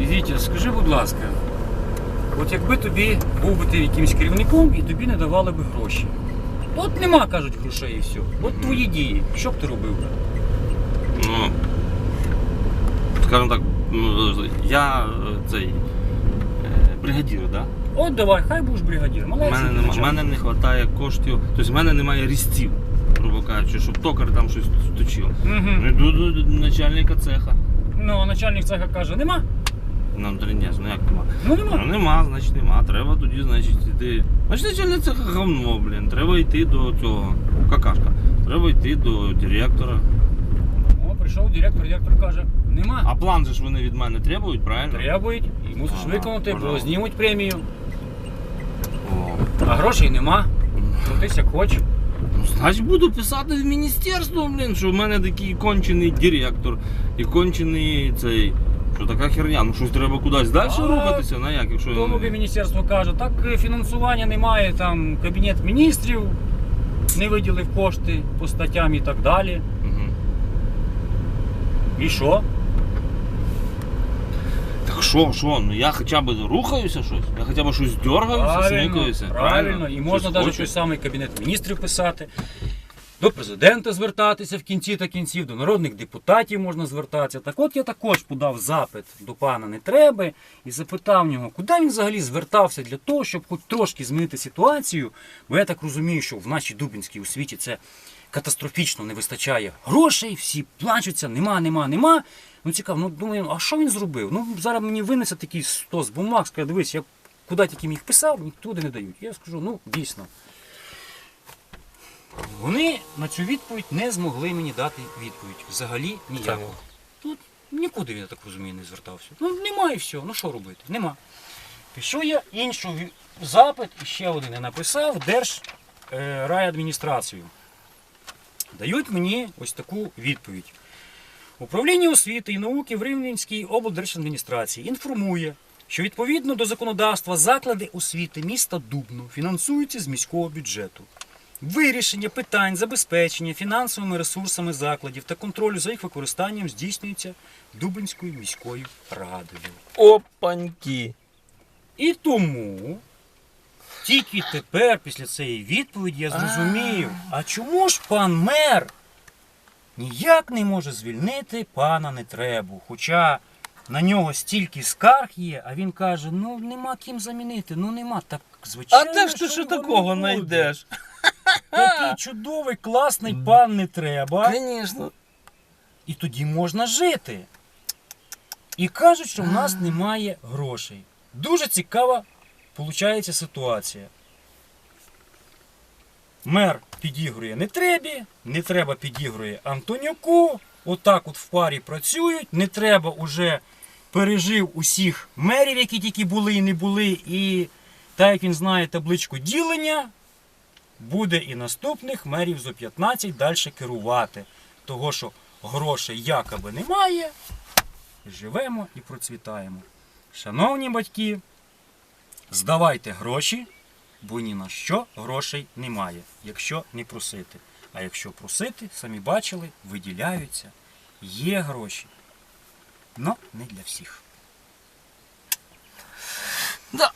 Вітя, скажи, будь ласка, от якби тобі був би ти якимось керівником і тобі не давали би гроші. От нема, кажуть, грошей і все. От твої дії. Що б ти робив би? Ну, скажімо так, ну, я е, цей е, бригадір, да? От давай, хай будеш бригадіром. У мене, нема, мене не вистачає коштів, тобто в мене немає різців, грубо кажучи, щоб токар там щось точив. Мгм. Ну, Йду до начальника цеха. Ну, а начальник цеха каже, нема? Нам тренець, ну як нема? Ну Ну нема. нема, значить нема. Треба тоді, значить, йти. Значить, начальник цеха говно, блін. Треба йти до цього. Какашка. Треба йти до директора. О, прийшов директор, директор каже, нема. А план же ж вони від мене требують, правильно? Требують і мусиш Ага, виконати, бо пожалуйста. знімуть премію. О. А грошей нема. Крутись як хочеш. Ну, значить буду писати в міністерство, блін, що в мене такий кончений директор і кончений цей. Що така херня, ну щось треба кудись далі А, рухатися, на як, якщо. Тому тобі міністерство каже, так е, фінансування немає, там кабінет міністрів не виділив кошти по статтям і так далі. Мгм. І що? Так що, що, ну я хоча б рухаюся щось, я хоча б щось дергаюся, смикаюся. правильно. І можна Щось навіть хочу. той самий кабінет міністрів писати. До президента звертатися в кінці та кінців, до народних депутатів можна звертатися. Так от я також подав запит до пана Нетреби і запитав нього, куди він взагалі звертався для того, щоб хоч трошки змінити ситуацію. Бо я так розумію, що в нашій Дубінській освіті це катастрофічно не вистачає грошей, всі плачуться, нема, нема, нема. Ну цікаво, ну думаю, а що він зробив? Ну зараз мені винесе такий стос бумаг, скаже, дивись, я куди тільки міг писав, нікуди не дають. Я скажу, ну дійсно. Вони на цю відповідь не змогли мені дати відповідь. Взагалі ніяку. Тут нікуди, я так розумію, не звертався. Ну немає і все. Ну що робити? Нема. Пишу я іншу запит, ще один я написав в Держрайадміністрацію. Дають мені ось таку відповідь. Управління освіти і науки в Рівненській облдержадміністрації інформує, що відповідно до законодавства заклади освіти міста Дубно фінансуються з міського бюджету. Вирішення питань забезпечення фінансовими ресурсами закладів та контролю за їх використанням здійснюється Дубинською міською радою. Опаньки. І тому тільки тепер, після цієї відповіді, я зрозумів, а чому ж пан мер ніяк не може звільнити пана Нетребу? Хоча на нього стільки скарг є, а він каже: ну нема ким замінити, ну нема. Так А звичайно. де ж ти що що його не такого буде. знайдеш? Такий чудовий, класний пан не треба. Звісно. І тоді можна жити. І кажуть, що в нас немає грошей. Дуже цікава виходить ситуація. Мер підігрує не требі, не треба підігрує Антонюку. Отак от в парі працюють. Не треба уже пережив усіх мерів, які тільки були і не були. І так як він знає табличку ділення, буде і наступних мерів зо 15 далі керувати. Того, що грошей якоби немає, живемо і процвітаємо. Шановні батьки, здавайте гроші, бо ні на що грошей немає, якщо не просити. А якщо просити, самі бачили, виділяються, є гроші. Но не для всіх. Да.